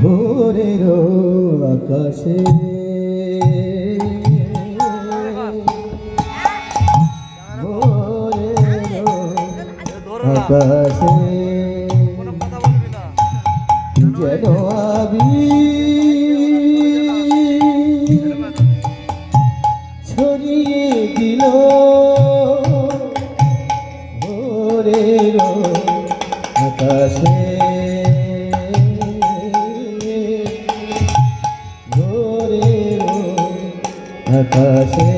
ভোরের আকাশে। আকাশে। যেন আবি ছড়িয়ে দিল আকাশে।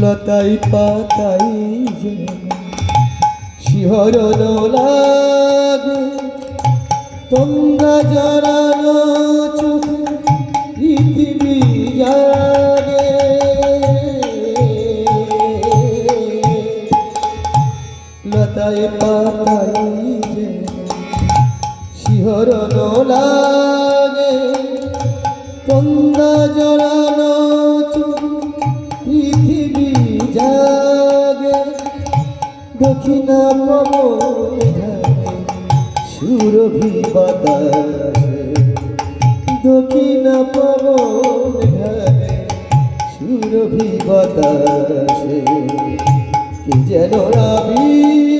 লতাই পাতাই যেন শিহরণ লাগে। তোমরা জড়ানো চোখে পৃথিবী জাগে লতাই পাতাই যেন শিহরণ লাগে, তোমরা জড়ানো পৃথিবী জাগে, দক্ষিণা পবন সুরভি বাতাসে দক্ষিণা পবন ঢালে সুরভি বাতাসে কি যেন রাবি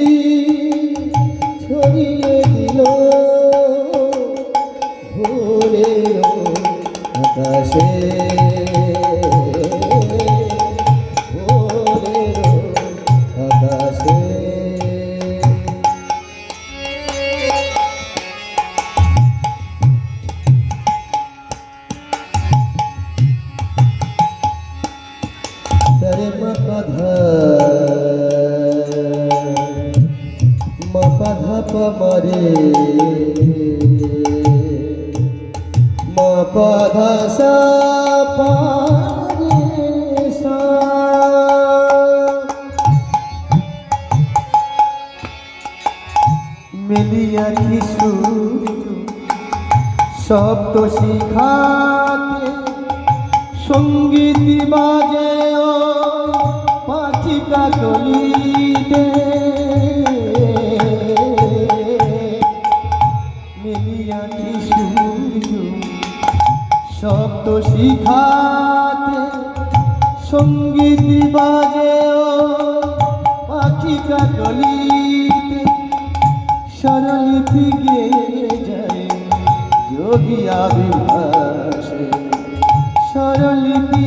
সরে মাধা মাধা পমরে মা পাধা সা মিলিয়া কি সূর্য শব্দ শিখাতে সংগীত বাজে ও পাখি কাকলিতে মিলিয়াটি সূর্য শব্দ শিখাতে সংগীত বাজে ও পাখি কাকলিতে। স্বরলিপি গেয়ে যায় যোগী আবিভাসে স্বরলিপি